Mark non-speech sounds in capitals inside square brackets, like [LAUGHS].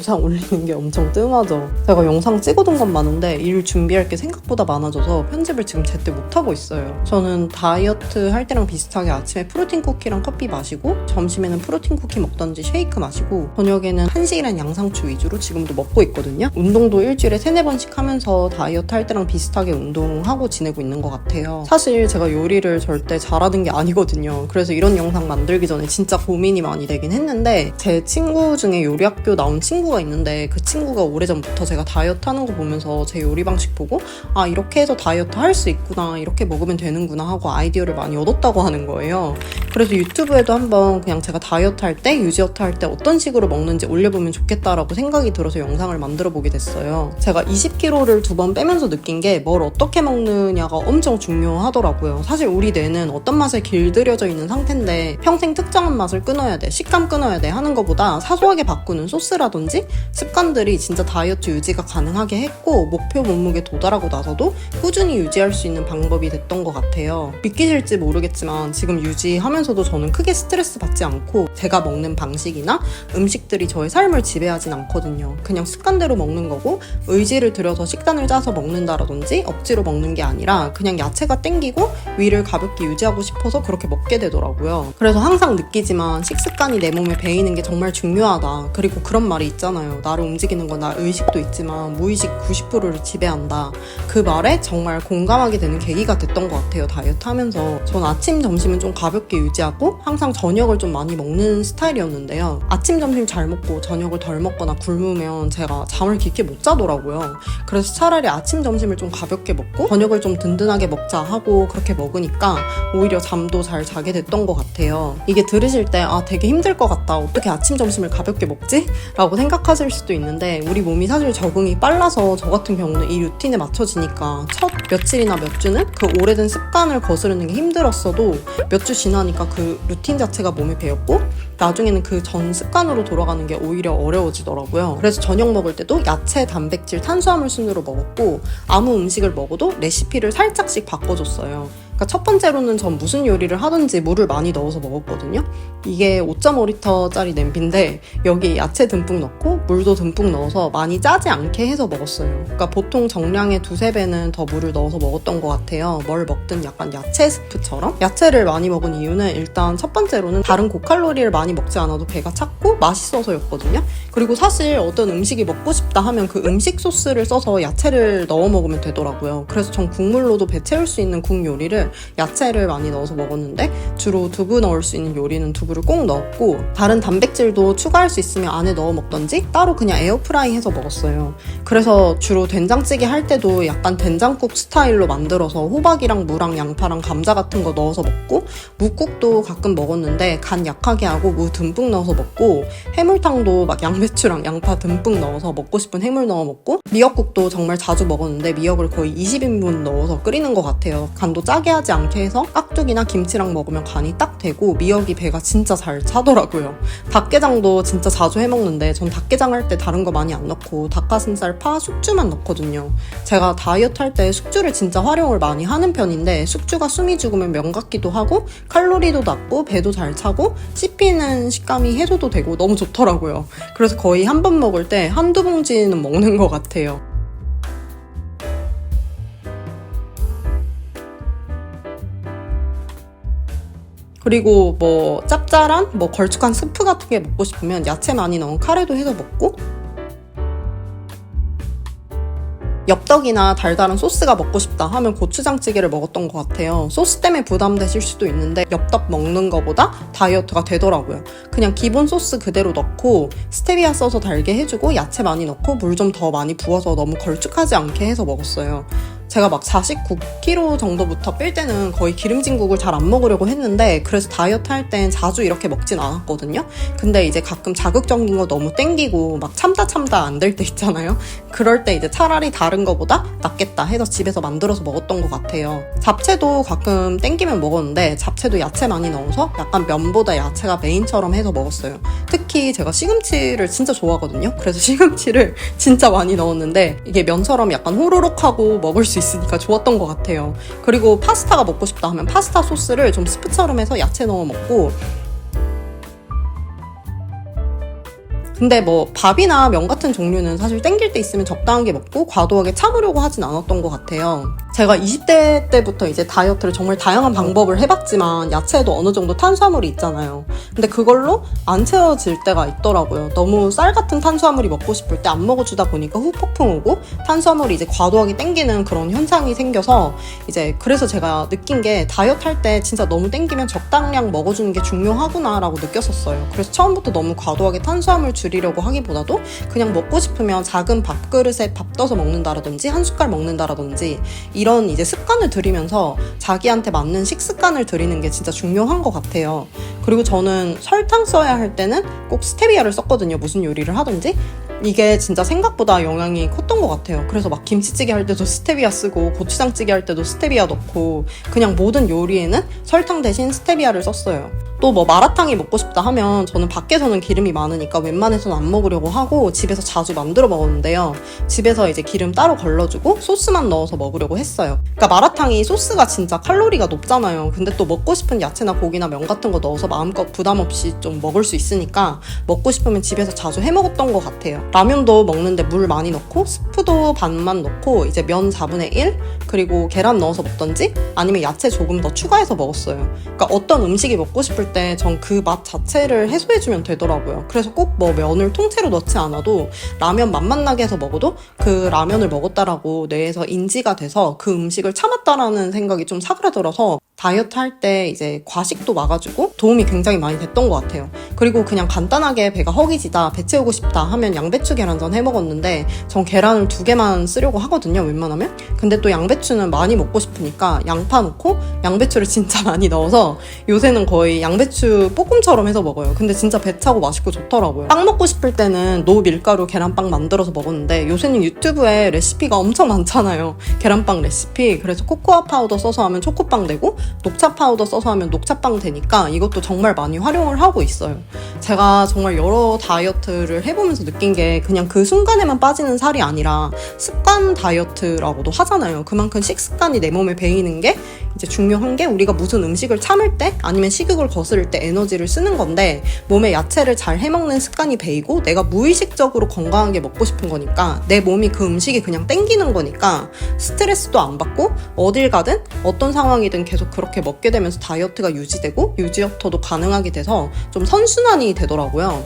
영상 올리는 게 엄청 뜸하죠. 제가 영상 찍어둔 건 많은데 일 준비할 게 생각보다 많아져서 편집을 지금 제때 못하고 있어요. 저는 다이어트 할 때랑 비슷하게 아침에 프로틴 쿠키랑 커피 마시고 점심에는 프로틴 쿠키 먹던지 쉐이크 마시고 저녁에는 한식이랑 양상추 위주로 지금도 먹고 있거든요. 운동도 일주일에 세네 번씩 하면서 다이어트 할 때랑 비슷하게 운동하고 지내고 있는 것 같아요. 사실 제가 요리를 절대 잘하는 게 아니거든요. 그래서 이런 영상 만들기 전에 진짜 고민이 많이 되긴 했는데 제 친구 중에 요리 학교 나온 친구 가 있는데 그 친구가 오래전부터 제가 다이어트 하는 거 보면서 제 요리 방식 보고 아 이렇게 해서 다이어트 할 수 있구나 이렇게 먹으면 되는구나 하고 아이디어를 많이 얻었다고 하는 거예요. 그래서 유튜브에도 한번 그냥 제가 다이어트 할 때 유지어트 할 때 어떤 식으로 먹는지 올려보면 좋겠다라고 생각이 들어서 영상을 만들어 보게 됐어요. 제가 20kg를 두 번 빼면서 느낀 게 뭘 어떻게 먹느냐가 엄청 중요하더라고요. 사실 우리 뇌는 어떤 맛에 길들여져 있는 상태인데 평생 특정한 맛을 끊어야 돼, 식감 끊어야 돼 하는 것보다 사소하게 바꾸는 소스라든지 습관들이 진짜 다이어트 유지가 가능하게 했고 목표 몸무게 도달하고 나서도 꾸준히 유지할 수 있는 방법이 됐던 것 같아요. 믿기실지 모르겠지만 지금 유지하면서도 저는 크게 스트레스 받지 않고 제가 먹는 방식이나 음식들이 저의 삶을 지배하진 않거든요. 그냥 습관대로 먹는 거고 의지를 들여서 식단을 짜서 먹는다라든지 억지로 먹는 게 아니라 그냥 야채가 땡기고 위를 가볍게 유지하고 싶어서 그렇게 먹게 되더라고요. 그래서 항상 느끼지만 식습관이 내 몸에 배이는 게 정말 중요하다. 그리고 그런 말이 있잖아요. 나를 움직이는 건 나 의식도 있지만 무의식 90%를 지배한다. 그 말에 정말 공감하게 되는 계기가 됐던 것 같아요. 다이어트 하면서. 전 아침, 점심은 좀 가볍게 유지하고 항상 저녁을 좀 많이 먹는 스타일이었는데요. 아침, 점심 잘 먹고 저녁을 덜 먹거나 굶으면 제가 잠을 깊게 못 자더라고요. 그래서 차라리 아침, 점심을 좀 가볍게 먹고 저녁을 좀 든든하게 먹자 하고 그렇게 먹으니까 오히려 잠도 잘 자게 됐던 것 같아요. 이게 들으실 때 아, 되게 힘들 것 같다. 어떻게 아침, 점심을 가볍게 먹지? 라고 생각 하실 수도 있는데 우리 몸이 사실 적응이 빨라서 저 같은 경우는 이 루틴에 맞춰지니까 첫 며칠이나 몇 주는 그 오래된 습관을 거스르는 게 힘들었어도 몇 주 지나니까 그 루틴 자체가 몸에 배었고 나중에는 그 전 습관으로 돌아가는 게 오히려 어려워지더라고요. 그래서 저녁 먹을 때도 야채, 단백질, 탄수화물 순으로 먹었고 아무 음식을 먹어도 레시피를 살짝씩 바꿔줬어요. 그러니까 첫 번째로는 전 무슨 요리를 하든지 물을 많이 넣어서 먹었거든요. 이게 5.5리터짜리 냄비인데 여기 야채 듬뿍 넣고 물도 듬뿍 넣어서 많이 짜지 않게 해서 먹었어요. 그러니까 보통 정량의 두세 배는 더 물을 넣어서 먹었던 것 같아요. 뭘 먹든 약간 야채 스프처럼. 야채를 많이 먹은 이유는 일단 첫 번째로는 다른 고칼로리를 많이 먹지 않아도 배가 찼고 맛있어서였거든요. 그리고 사실 어떤 음식이 먹고 싶다 하면 그 음식 소스를 써서 야채를 넣어 먹으면 되더라고요. 그래서 전 국물로도 배 채울 수 있는 국 요리를 야채를 많이 넣어서 먹었는데 주로 두부 넣을 수 있는 요리는 두부를 꼭 넣었고 다른 단백질도 추가할 수 있으면 안에 넣어 먹던지 따로 그냥 에어프라이 해서 먹었어요. 그래서 주로 된장찌개 할 때도 약간 된장국 스타일로 만들어서 호박이랑 무랑 양파랑 감자 같은 거 넣어서 먹고 묵국도 가끔 먹었는데 간 약하게 하고 무 듬뿍 넣어서 먹고 해물탕도 막 양배추랑 양파 듬뿍 넣어서 먹고 싶은 해물 넣어 먹고 미역국도 정말 자주 먹었는데 미역을 거의 20인분 넣어서 끓이는 것 같아요. 간도 짜게 하지 않게 해서 깍두기나 김치랑 먹으면 간이 딱 되고 미역이 배가 진짜 잘 차더라고요. 닭게장도 진짜 자주 해 먹는데 전 닭게장 할 때 다른 거 많이 안 넣고 닭가슴살, 파, 숙주만 넣거든요. 제가 다이어트 할 때 숙주를 진짜 활용을 많이 하는 편인데 숙주가 숨이 죽으면 면 같기도 하고 칼로리도 낮고 배도 잘 차고 씹히는 식감이 해소도 되고 너무 좋더라고요. 그래서 거의 한 번 먹을 때 한두 봉지는 먹는 것 같아요. 그리고 뭐 짭짤한 뭐 걸쭉한 스프 같은 게 먹고 싶으면 야채 많이 넣은 카레도 해서 먹고 엽떡이나 달달한 소스가 먹고 싶다 하면 고추장찌개를 먹었던 것 같아요. 소스 때문에 부담되실 수도 있는데 엽떡 먹는 거보다 다이어트가 되더라고요. 그냥 기본 소스 그대로 넣고 스테비아 써서 달게 해주고 야채 많이 넣고 물 좀 더 많이 부어서 너무 걸쭉하지 않게 해서 먹었어요. 제가 막 49kg 정도부터 뺄 때는 거의 기름진 국을 잘 안 먹으려고 했는데 그래서 다이어트 할 땐 자주 이렇게 먹진 않았거든요. 근데 이제 가끔 자극적인 거 너무 땡기고 막 참다 참다 안 될 때 있잖아요. 그럴 때 이제 차라리 다른 거보다 낫겠다 해서 집에서 만들어서 먹었던 것 같아요. 잡채도 가끔 땡기면 먹었는데 잡채도 야채 많이 넣어서 약간 면보다 야채가 메인처럼 해서 먹었어요. 특히 제가 시금치를 진짜 좋아하거든요. 그래서 [LAUGHS] 시금치를 진짜 많이 넣었는데 이게 면처럼 약간 호로록하고 먹을 수 있으니까 좋았던 것 같아요. 그리고 파스타가 먹고 싶다 하면 파스타 소스를 좀 스프처럼 해서 야채 넣어 먹고 근데 뭐 밥이나 면 같은 종류는 사실 땡길 때 있으면 적당한 게 먹고 과도하게 참으려고 하진 않았던 것 같아요. 제가 20대 때부터 이제 다이어트를 정말 다양한 방법을 해봤지만 야채에도 어느 정도 탄수화물이 있잖아요. 근데 그걸로 안 채워질 때가 있더라고요. 너무 쌀 같은 탄수화물이 먹고 싶을 때 안 먹어주다 보니까 후 폭풍 오고 탄수화물이 이제 과도하게 땡기는 그런 현상이 생겨서 이제 그래서 제가 느낀 게 다이어트 할 때 진짜 너무 땡기면 적당량 먹어주는 게 중요하구나라고 느꼈었어요. 그래서 처음부터 너무 과도하게 탄수화물 줄이 려고 하기보다도 그냥 먹고 싶으면 작은 밥그릇에 밥 떠서 먹는다라든지 한 숟갈 먹는다라든지 이런 이제 습관을 들이면서 자기한테 맞는 식습관을 들이는 게 진짜 중요한 것 같아요. 그리고 저는 설탕 써야 할 때는 꼭 스테비아를 썼거든요. 무슨 요리를 하든지. 이게 진짜 생각보다 영향이 컸던 것 같아요. 그래서 막 김치찌개 할 때도 스테비아 쓰고 고추장찌개 할 때도 스테비아 넣고 그냥 모든 요리에는 설탕 대신 스테비아를 썼어요. 또 뭐 마라탕이 먹고 싶다 하면 저는 밖에서는 기름이 많으니까 웬만해서는 안 먹으려고 하고 집에서 자주 만들어 먹었는데요. 집에서 이제 기름 따로 걸러주고 소스만 넣어서 먹으려고 했어요. 그러니까 마라탕이 소스가 진짜 칼로리가 높잖아요. 근데 또 먹고 싶은 야채나 고기나 면 같은 거 넣어서 마음껏 부담 없이 좀 먹을 수 있으니까 먹고 싶으면 집에서 자주 해 먹었던 것 같아요. 라면도 먹는데 물 많이 넣고 스프도 반만 넣고 이제 면 4분의 1 그리고 계란 넣어서 먹던지 아니면 야채 조금 더 추가해서 먹었어요. 그러니까 어떤 음식이 먹고 싶을 때 전 그 맛 자체를 해소해주면 되더라고요. 그래서 꼭 뭐 면을 통째로 넣지 않아도 라면 맛만 나게 해서 먹어도 그 라면을 먹었다라고 뇌에서 인지가 돼서 그 음식을 참았다라는 생각이 좀 사그라들어서 다이어트 할 때 이제 과식도 와가지고 도움이 굉장히 많이 됐던 것 같아요. 그리고 그냥 간단하게 배가 허기지다, 배 채우고 싶다 하면 양배추 계란전 해 먹었는데 전 계란을 두 개만 쓰려고 하거든요, 웬만하면. 근데 또 양배추는 많이 먹고 싶으니까 양파 넣고 양배추를 [LAUGHS] 진짜 많이 넣어서 요새는 거의 양배추 볶음처럼 해서 먹어요. 근데 진짜 배 차고 맛있고 좋더라고요. 빵 먹고 싶을 때는 노 밀가루 계란빵 만들어서 먹었는데 요새는 유튜브에 레시피가 엄청 많잖아요. 계란빵 레시피. 그래서 코코아 파우더 써서 하면 초코빵 되고 녹차 파우더 써서 하면 녹차빵 되니까 이것도 정말 많이 활용을 하고 있어요. 제가 정말 여러 다이어트를 해보면서 느낀 게 그냥 그 순간에만 빠지는 살이 아니라 습관 다이어트라고도 하잖아요. 그만큼 식습관이 내 몸에 배이는 게 이제 중요한 게 우리가 무슨 음식을 참을 때 아니면 식욕을 거스를 때 에너지를 쓰는 건데 몸에 야채를 잘 해먹는 습관이 배이고 내가 무의식적으로 건강한 게 먹고 싶은 거니까 내 몸이 그 음식이 그냥 땡기는 거니까 스트레스도 안 받고 어딜 가든 어떤 상황이든 계속 그렇게 먹게 되면서 다이어트가 유지되고 유지어터도 가능하게 돼서 좀 선순환이 되더라고요.